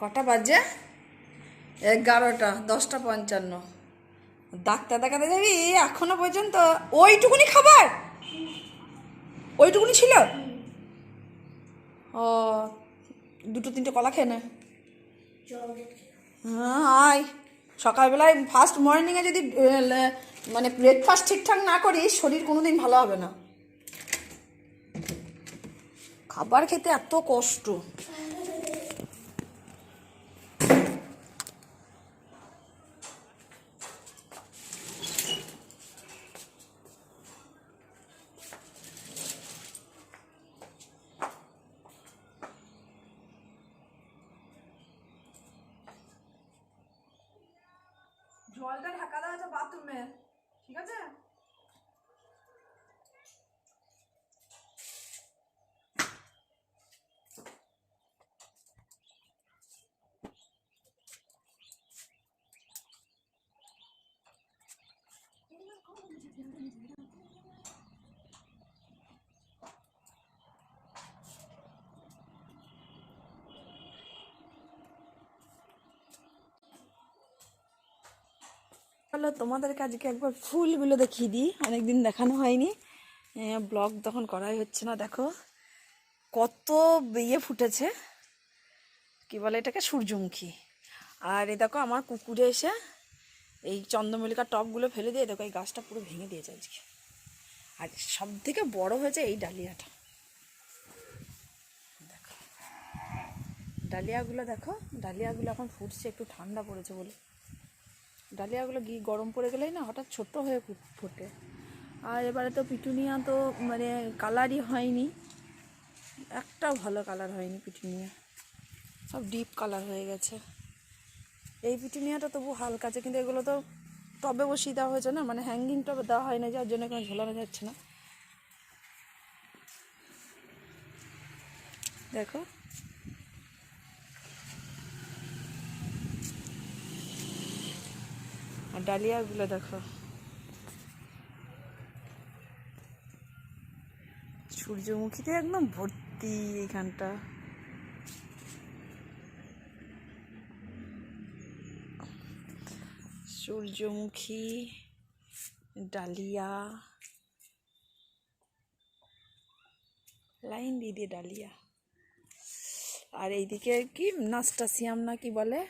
কটা বাজে? এগারোটা, দশটা পঞ্চান্ন। ডাক্তার দেখাতে যাবি? এখনও পর্যন্ত। ওইটুকুনি খাবার? ওইটুকুনি ছিল? ও, দুটো তিনটে কলা খেয়ে নে। হ্যাঁ সকালবেলায় ফার্স্ট মর্নিংয়ে যদি মানে ব্রেকফাস্ট ঠিকঠাক না করি শরীর কোনো দিন ভালো হবে না। খাবার খেতে এত কষ্ট। ঠিক আছে হলো তোমাদেরকে আজকে একবার ফুলগুলো দেখিয়ে দিই। অনেকদিন দেখানো হয়নি। ব্লগ তখন করাই হচ্ছে না, দেখো। কত ইয়ে ফুটেছে। কি বলে এটাকে? সূর্যমুখী। আর এই দেখো, আমার কুকুরে এসে এই চন্দ্রমল্লিকার টপগুলো ফেলে দিয়ে, দেখো, এই গাছটা পুরো ভেঙে দিয়েছে আজকে। আর সব থেকে বড় হয়েছে এই ডালিয়াটা। দেখো। ডালিয়াগুলো দেখো, ডালিয়াগুলো এখন ফুটছে, একটু ঠান্ডা পড়েছে বলে। ডালিয়াগুলো ঘি গরম পড়ে গেলেই না হঠাৎ ছোট হয়ে ফোটে। আর এবারে তো পিটুনিয়া তো মানে কালারই হয়নি। একটাও ভালো কালার হয়নি পিটুনিয়া। সব ডিপ কালার হয়ে গেছে। এই পিটুনিয়াটা তবু হালকা আছে, কিন্তু এগুলো তো টবে বসিয়ে দেওয়া হয়েছে না মানে হ্যাঙ্গিং টবে দেওয়া হয় না, যার জন্য কোনো ঝোলানো যাচ্ছে না। দেখো আর ডালিয়াগুলো দেখো। সূর্যমুখীতে একদম ভর্তি এখানটা। সূর্যমুখী, ডালিয়া। লাইন দিয়ে দিয়ে ডালিয়া। আর এইদিকে কি? নাস্টাসিয়াম না কি বলে?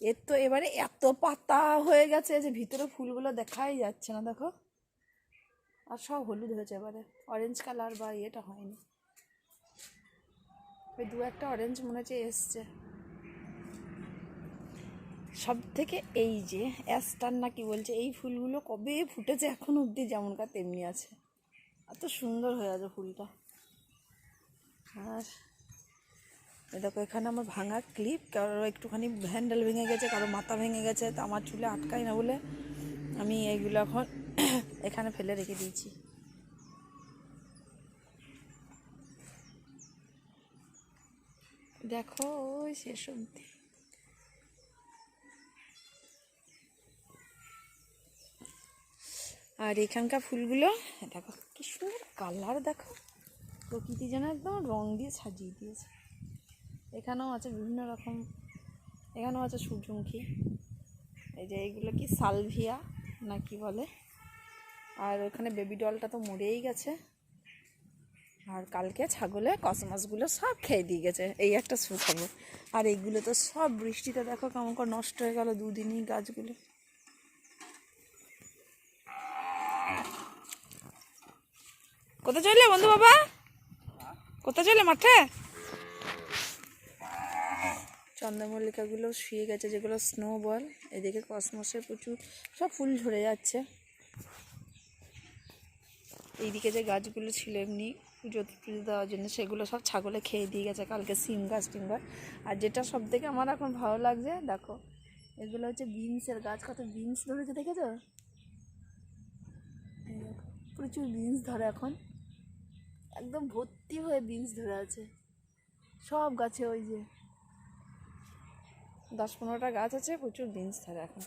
এর তো এবারে এত পাতা হয়ে গেছে যে ভিতরে ফুলগুলো দেখাই যাচ্ছে না, দেখো। আর সব হলুদ হয়েছে এবারে। অরেঞ্জ কালার বা ইয়েটা হয়নি। ওই দু একটা অরেঞ্জ মনে হচ্ছে এসছে। সব থেকে এই যে অ্যাস্টার না কি বলছে, এই ফুলগুলো কবে ফুটেছে এখন অবধি যেমনকার তেমনি আছে। এত সুন্দর হয়ে আছে ফুলটা। আর দেখো, এখানে আমার ভাঙা ক্লিপ কারও একটুখানি হ্যান্ডেল ভেঙে গেছে, কারও মাথা ভেঙে গেছে, তো আমার চুলে আটকায় না বলে আমি এইগুলো এখন এখানে ফেলে রেখে দিয়েছি। দেখো, ওই শেষ অবধি। আর এখানকার ফুলগুলো, দেখো, কি সুন্দর কালার দেখো। প্রকৃতি যেন একদম রং দিয়ে সাজিয়ে দিয়েছে। এখানেও আছে বিভিন্ন রকম, এখানেও আছে সূর্যমুখী। এই যে এইগুলো কি, সালভিয়া না কি বলে? আর ওখানে বেবি ডলটা তো মরেই গেছে। আর কালকে ছাগলে কসমসগুলো সব খেয়ে দিয়ে গেছে, এই একটা সুখবর। আর এইগুলো তো সব বৃষ্টিতে দেখো কেমন করে নষ্ট হয়ে গেল দুদিনই গাছগুলো। কোথায় চলে বন্ধু বাবা? কোথায় চলে মাঠে? চন্দ্রমল্লিকাগুলো শুয়ে গেছে, যেগুলো স্নো বল এদিকে কসমসের প্রচুর, সব ফুল ঝরে যাচ্ছে। এইদিকে যে গাছগুলো ছিল এমনি পুজো টুজো দেওয়ার জন্য, সেগুলো সব ছাগলে খেয়ে দিয়ে গেছে, কালকে সিম গাছ টিম গাছ আর যেটা সব থেকে আমার এখন ভালো লাগছে, দেখো, এগুলো হচ্ছে বিনসের গাছ, কত বিনস ধরেছে দেখেছ? প্রচুর বিনস ধরে এখন। একদম ভর্তি হয়ে বিনস ধরে আছে। সব গাছে ওই যে দশ পনেরোটা গাছ আছে, প্রচুর বিনস ধরে এখন।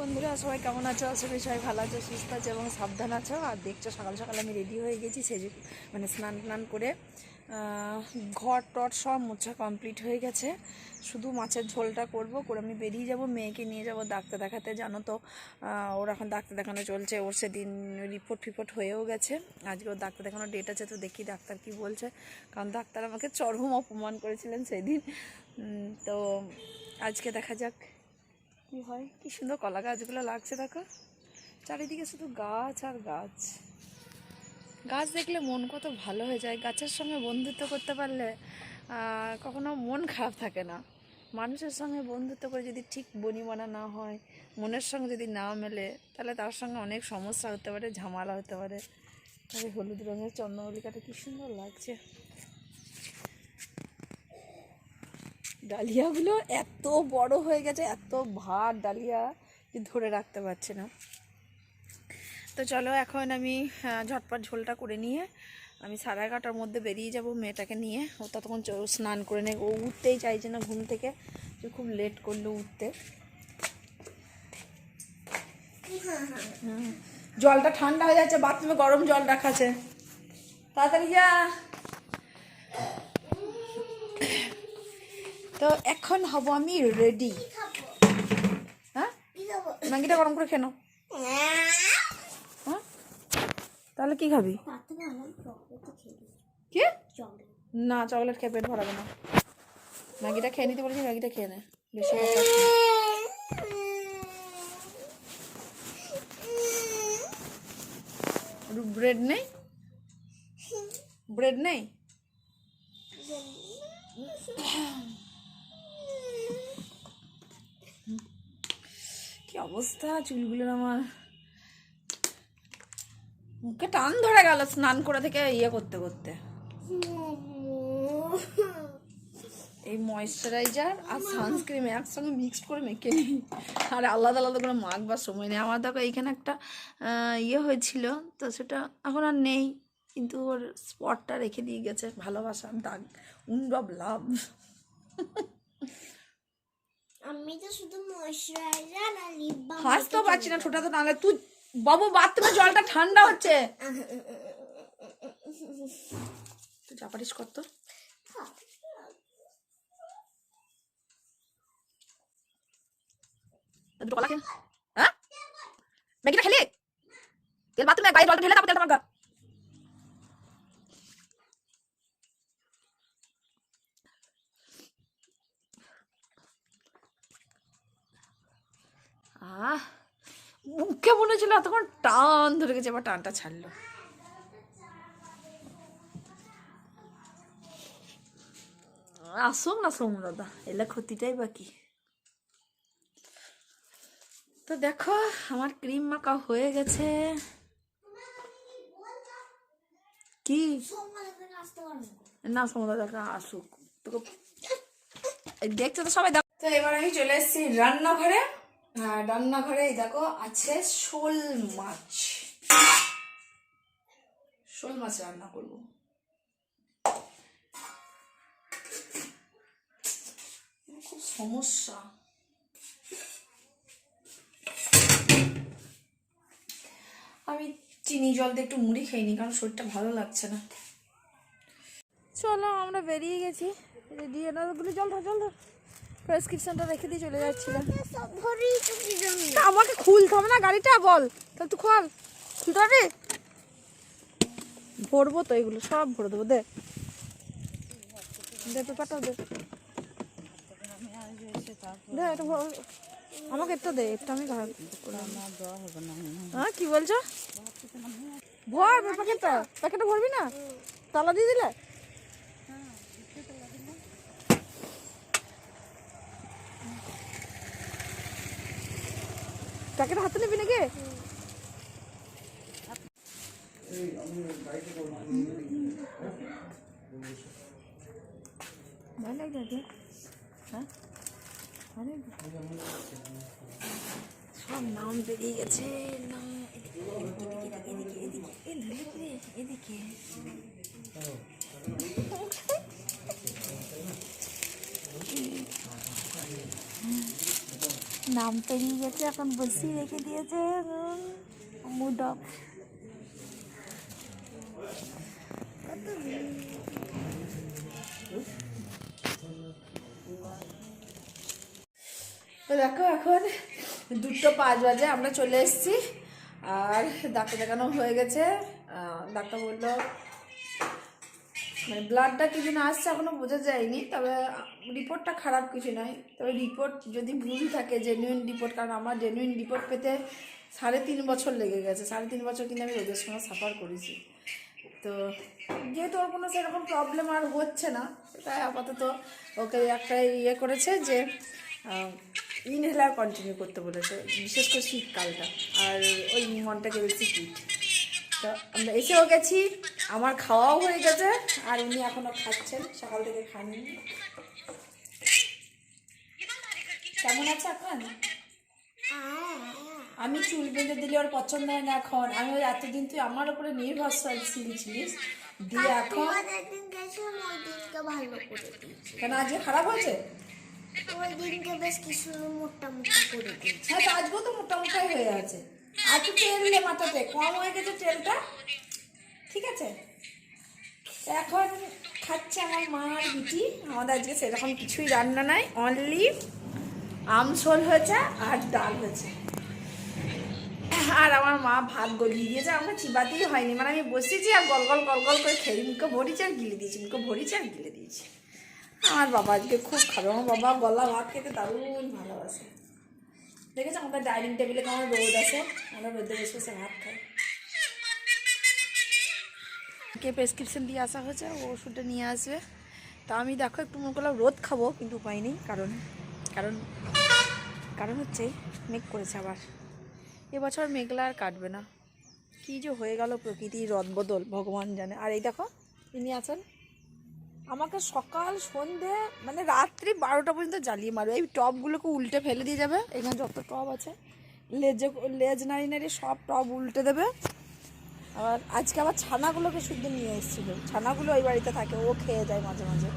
বন্ধুরা, সবাই কেমন আছো? করি সবাই ভালো আছো, সুস্থ আছো এবং সাবধান আছো। আর দেখছ, সকাল সকাল আমি রেডি হয়ে গেছি সেজে মানে স্নান টান করে। ঘর টর সব মোছা কমপ্লিট হয়ে গেছে। শুধু মাছের ঝোলটা করব, করে আমি বেরিয়ে যাব, মেয়েকে নিয়ে যাব ডাক্তার দেখাতে, জানো তো। ওর এখন ডাক্তার দেখানো চলছে, ওর সেদিন রিপোর্ট ফিপোর্ট হয়েও গেছে। আজকে ওর ডাক্তার দেখানোর ডেট আছে, তো দেখি ডাক্তার কি বলছে। কারণ ডাক্তার আমাকে চরম অপমান করেছিলেন সেদিন। তো আজকে দেখা যাক কি হয়, কি সুন্দর কলা গাছগুলো লাগছে দেখো। চারিদিকে শুধু গাছ আর গাছ। গাছ দেখলে মন কত ভালো হয়ে যায়, গাছের সঙ্গে বন্ধুত্ব করতে পারলে কখনো মন খারাপ থাকে না। মানুষের সঙ্গে বন্ধুত্ব করে যদি ঠিক বনিবনা না হয়, মনের সঙ্গে যদি না মেলে, তাহলে তার সঙ্গে অনেক সমস্যা হতে পারে, ঝামেলা হতে পারে। তবে হলুদ রঙের চন্দ্রমল্লিকাটা কি সুন্দর লাগছে। ডালিয়াগুলো এত বড় হয়ে গেছে, এত ভার ডালিয়া যে ধরে রাখতে পারছে না। তো চলো এখন আমি ঝটপট ঝোলটা করে নিয়ে আমি সাড়ে এগারোটার মধ্যে বেরিয়ে যাব মেয়েটাকে নিয়ে। ও ততক্ষণ স্নান করে নেই ও উঠতেই চাইছে না ঘুম থেকে, যে খুব লেট করল উঠতে। জলটা ঠান্ডা হয়ে যাচ্ছে বাথরুমে গরম জল রাখাছে তাড়াতাড়ি যা। তো এখন হব আমি রেডি হ্যাঁ? ম্যাগিটা গরম করে খেয়ে হ্যাঁ? তাহলে কি খাবি? কি? না চকলেট খেয়ে পেট ভরাবে না। ম্যাগিটা খেয়ে নিতে বলেছি, ম্যাগিটা খেয়ে নে। বেশি। ব্রেড নেই? ব্রেড নেই? অবস্থা চুলগুলোর আমার মুখে টান ধরে গেল স্নান করে থেকে ইয়ে করতে করতে। এই ময়েশ্চারাইজার আর সানস্ক্রিম একসঙ্গে মিক্সড করে মেখে নিই। আর আলাদা আলাদা করে মাখবার সময় নেই। আমার দেখো এইখানে একটা ইয়ে হয়েছিল, তো সেটা এখন আর নেই। কিন্তু ওর স্পটটা রেখে দিয়ে গেছে ভালোবাসা, দাগ, উন্ড অফ লাভ। আমি তো শুধু ময়শ্চারাইজার আর লিপ বাম হাসতেও পারছি না ছোটা তো নাহলে তুই বাবু বাথরুমে জলটা ঠান্ডা হচ্ছে। তুই চাপারিস কর তো। কলা খেয়ে হ্যাঁ? ম্যাগিটা খেলি? তেল বাথরুমে গায়ে জলটা ঢেলে তারপর তেলটা মাখা আহ মুখে মনে হচ্ছিল তখন টান ধরে গেছে, এবার টানটা ছাড়লো। আসুক না সোম দাদা, এলে ক্ষতিটাই বাকি তো দেখো, আমার ক্রিম মাখা হয়ে গেছে। কি? না সোম দাদা, আসুক। তোকে দেখছ তো সবাই তো এবার আমি চলে এসেছি রান্নাঘরে। রান্নাঘরে এই দেখো আছে শোল মাছ। শোল মাছ রান্না করব। খুব সমস্যা। আমি চিনি জল দিয়ে একটু মুড়ি খাইনি, কারণ শরীরটা ভালো লাগছে না। চলো, আমরা বেরিয়ে গেছি। এনারগুলো জল ধর জল ধর। প্রেসক্রিপশনটা রেখে দিয়ে চলে যাচ্ছিলাম। আমাকে খুলতে হবে না গাড়িটা বল। তাহলে তুই খোল। খুলতে পারবি ভরবো তো এগুলো সব ভরে দেবো দে। দে পেপারটা দে। দে এটা আমাকে একটা দে একটা আমি ঘর হ্যাঁ কি বলছো? ভর প্যাকেটটা প্যাকেটটা ভরবি না? তালা দিয়ে দিলে? প্যাকেট হাতে নিবি নাকি? ভালো লাগছে হ্যাঁ? সব নাম বেরিয়ে গেছে। নাম এদিকে এদিকে এদিকে এদিকে এদিকে এ লালিত রে, এদিকে নাম পেরিয়ে গেছে, এখন বসিয়ে রেখে দিয়েছে। দেখো এখন দুটো পাঁচ বাজে, আমরা চলে এসেছি। আর ডাক্তার দেখানো হয়ে গেছে। ডাক্তার বলল মানে ব্লাডটা কি জন্য আসছে, এখনও বোঝা যায়নি, তবে রিপোর্টটা খারাপ কিছু নয়। তবে রিপোর্ট যদি ভুল থাকে জেনুইন রিপোর্ট কারণ আমার জেনুইন রিপোর্ট পেতে সাড়ে তিন বছর লেগে গেছে। সাড়ে তিন বছর কিন্তু আমি রোগের সঙ্গে সাফার করেছি। তো যেহেতু ওর কোনো সেরকম প্রবলেম আর হচ্ছে না তাই আপাতত ওকে একটা ইয়ে করেছে যে ইনহেলার কন্টিনিউ করতে বলেছে, বিশেষ করে শীতকালটা। আর ওই মনটাকে বেশি কিট তো আমরা এসেও গেছি আমার খাওয়াও হয়ে গেছে আর উনি এখনও খাচ্ছেন সকাল থেকে খাননি। কেমন আছে এখন? আমি চুল বেঁধে দিলে ওর পছন্দ হয় না এখন। আমি ওই এতদিন তুই আমার উপরে নির্ভরশীল ছিলিস দিয়ে এখন কেন আজকে খারাপ হয়েছে? ওই দিনকে বেশ কিছু মোটা মোটা করে দিয়েছি। হ্যাঁ তো আজকেও তো মোটামুটাই হয়ে আছে। আর তুই তেল মাথাতে কম হয়ে গেছে তেলটা? ঠিক আছে? এখন খাচ্ছে আমার মা আর বিটি। আমাদের আজকে সেরকম কিছুই রান্না নাই। অনলি আমসোল হয়েছে আর ডাল হয়েছে। আর আমার মা ভাত গলিয়ে দিয়েছে। আমরা চিবাতেই হয়নি। মানে আমি বসেছি আর গল গল গল গল করে খেয়ে মুখে ভরিছি আর গিলে দিয়েছি। মুখে ভরিছি আর গিলে দিয়েছি। আমার বাবা আজকে খুব খাবে আমার বাবা গলা ভাত খেতে দারুণ ভালোবাসে। দেখেছ আমাদের ডাইনিং টেবিলে কেমন রোদ আছে? আমরা রোদে বসে বসে ভাত খাই। কে প্রেসক্রিপশন দিয়ে আসা হয়েছে, ও ওষুধটা নিয়ে আসবে। তা আমি দেখো একটু মনে করলাম রোদ খাব, কিন্তু উপায় নেই কারণ কারণ কারণ হচ্ছে মেঘ করেছে আবার। এবছর মেঘলা আর কাটবে না। কী যে হয়ে গেল প্রকৃতির রদবদল ভগবান জানে। আর এই দেখো, ইনি আছেন। আমাকে সকাল, সন্ধে মানে রাত্রি বারোটা পর্যন্ত জ্বালিয়ে মারবে। এই টবগুলোকে উল্টে ফেলে দিয়ে যাবে। এখানে যত টব আছে, লেজে, লেজ নাড়ি নাড়ি সব টব উল্টে দেবে। আবার আজকে আবার ছানাগুলোকে শুদ্ধ নিয়ে এসেছিল। ছানাগুলো ওই বাড়িতে থাকে, ও খেয়ে যায় মাঝে মাঝে।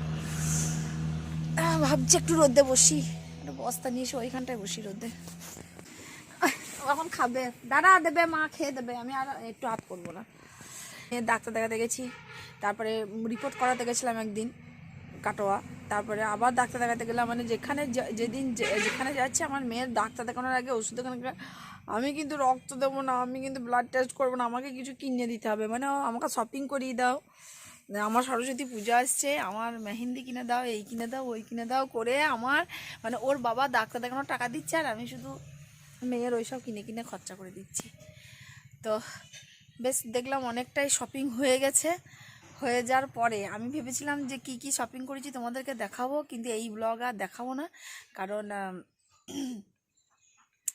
ভাবছি একটু রোদে বসি। একটা বস্তা নিয়ে এসে ওইখানটায় বসি রোদে। ও এখন খাবে। দাঁড়া দেবে, মা খেয়ে দেবে। আমি আর একটু হাত করব না। ডাক্তার দেখাতে গেছি। তারপরে রিপোর্ট করাতে গেছিলাম একদিন, কাটোয়া। তারপরে আবার ডাক্তার দেখাতে গেলাম। মানে যেখানে যেদিন যেখানে যাচ্ছে, আমার মেয়ের ডাক্তার দেখানোর আগে ওষুধ আগে আমি কিন্তু রক্ত দেবো না, আমি কিন্তু ব্লাড টেস্ট করব না, আমাকে কিছু কিনে দিতে হবে। মানে আমাকে শপিং করিয়ে দাও। আমার সরস্বতী পূজা আসছে, আমার মেহেন্দি কিনে দাও, এই কিনে দাও, ওই কিনে দাও করে আমার মানে ওর বাবা ডাক্তার দেখানোর টাকা দিচ্ছে আর আমি শুধু মেয়ের ওইসব কিনে কিনে খরচা করে দিচ্ছি। তো বেশ, দেখলাম অনেকটাই শপিং হয়ে গেছে। হয়ে যাওয়ার পরে আমি ভেবেছিলাম যে কি কি শপিং করেছি তোমাদেরকে দেখাবো, কিন্তু এই ব্লগ আর দেখাবো না। কারণ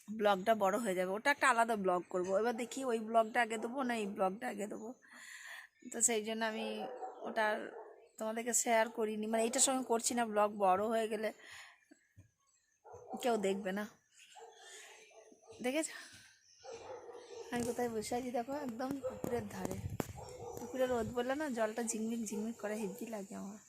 ব্লগটা বড় হয়ে যাবে। ওটা একটা আলাদা ব্লগ করব। এবার দেখি ওই ব্লগটা আগে দেবো না এই ব্লগটা আগে দেবো। তো সেই জন্য আমি ওটা তোমাদেরকে শেয়ার করিনি। মানে এইটার সঙ্গে করছি না ব্লগ, বড় হয়ে গেলে কেউ দেখবে না। দেখেছ? আমি কোথায় বসে আছি? দেখো, একদম পুকুরের ধারে। পুকুরের রোদ বললে না জলটা ঝিকমিক ঝিকমিক করে হেভি লাগে আমার।